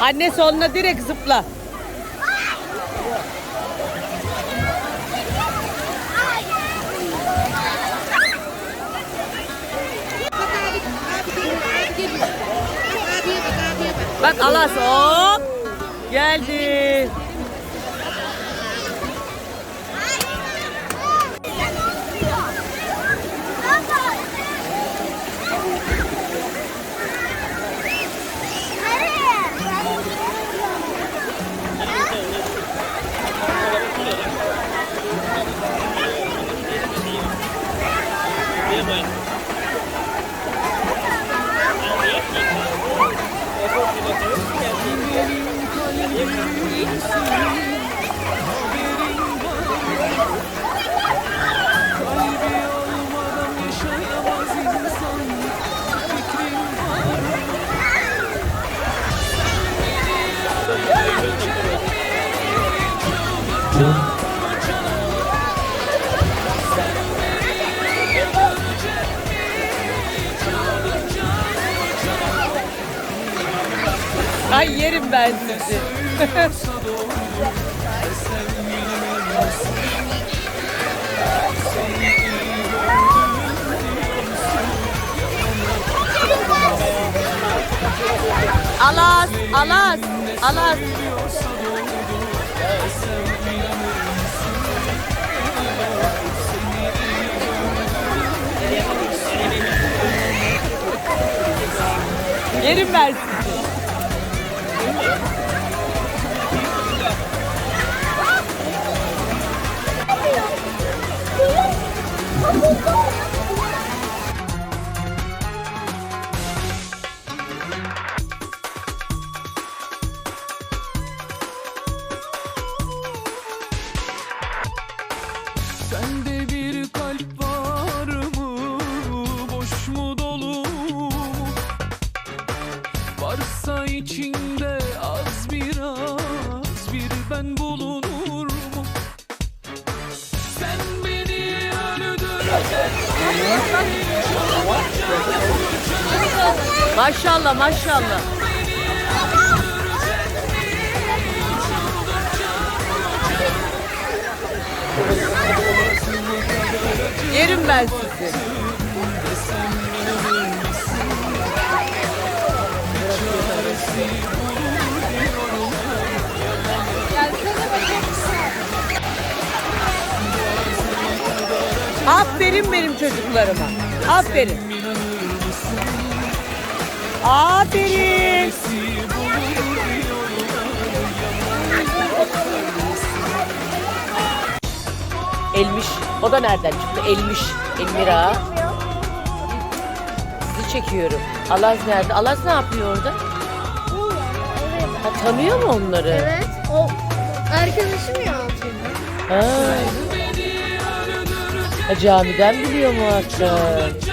Anne soluna direkt zıpla. Bak Alas hop. Geldi. Ay yerim ben sizi. Alas, alas, alas. Yerim ben ben bulunur mu? Sen beni öldüreceksin Maşallah maşallah. Yerim ben sizi. Aferin benim çocuklarıma. Aferin. Aferin. Elmiş. O da nereden çıktı? Elmiş. Elmira. Sizi çekiyorum. Alaz nerede? Alaz ne yapıyor orada? Ha, tanıyor mu onları? Evet. O arkadaşım ya. Ha. Ha camiden biliyor mu artık?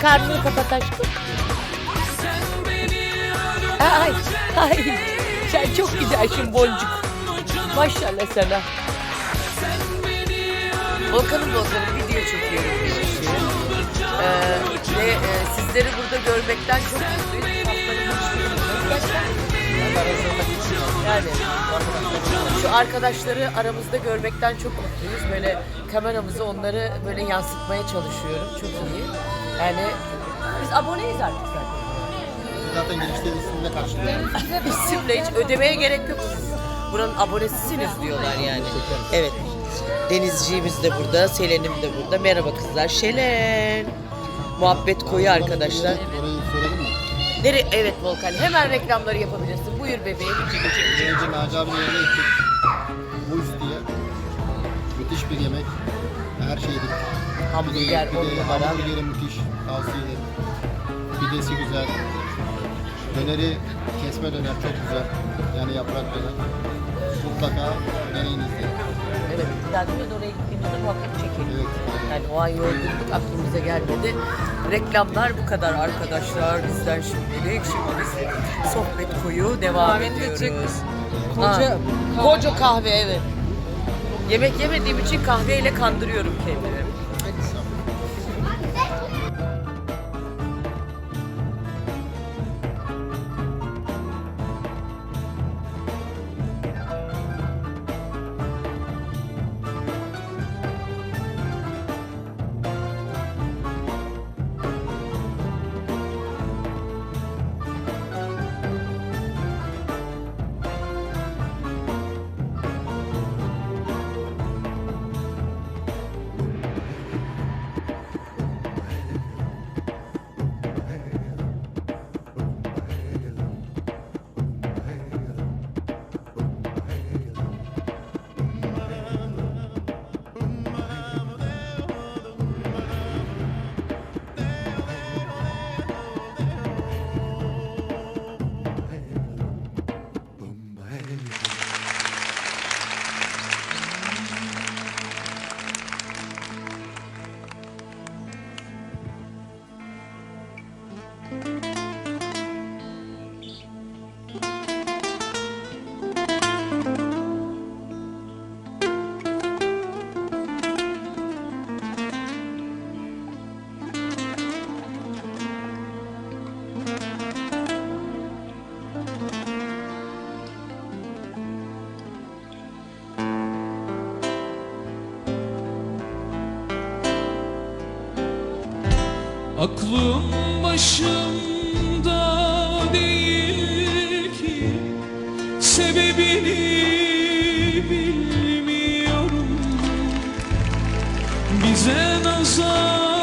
Karnını kapat aşkım. Ay, ay. Sen çok güzelsin boncuk. Maşallah sana. Volkan'ım Volkan'ım video çekiyorum. Ee, ve e, sizleri burada görmekten çok mutluyum. Yani arkadaşları aramızda görmekten çok mutluyuz. Böyle kameramızı onları böyle yansıtmaya çalışıyorum. Çok iyi. Yani biz aboneyiz artık zaten. Zaten girişte üstünde karşılıyor. İsimle hiç ödemeye gerek yok. Siz buranın abonesisiniz diyorlar yani. Evet. Denizciğimiz de burada, Selen'im de burada. Merhaba kızlar. Şelen. Muhabbet koyu arkadaşlar. Orayı söyledim mi? Nere evet Volkan. Hemen reklamları yapabilirsin. Buyur bebeğim. Önce Naci abinin yanına gittik. Bu diye. Müthiş bir yemek. Her şey yedik. Hamburger, Pide- pide-. Hamburgeri müthiş. Tavsiye ederim. Pidesi güzel. Döneri kesme döner çok güzel. Yani yaprak döner. Mutlaka deneyiniz diye. Evet. Bir daha değil mi? Oraya gittiğimizde muhakkak çekelim. Evet. Yani o an yorgunluk aklımıza gelmedi. Reklamlar bu kadar arkadaşlar. Bizden şimdilik. Şimdi biz sohbet koyu devam ediyoruz. Koca, koca kahve evet. Yemek yemediğim için kahveyle kandırıyorum kendimi. Aklım başımda değil ki Sebebini bilmiyorum. Bize nazar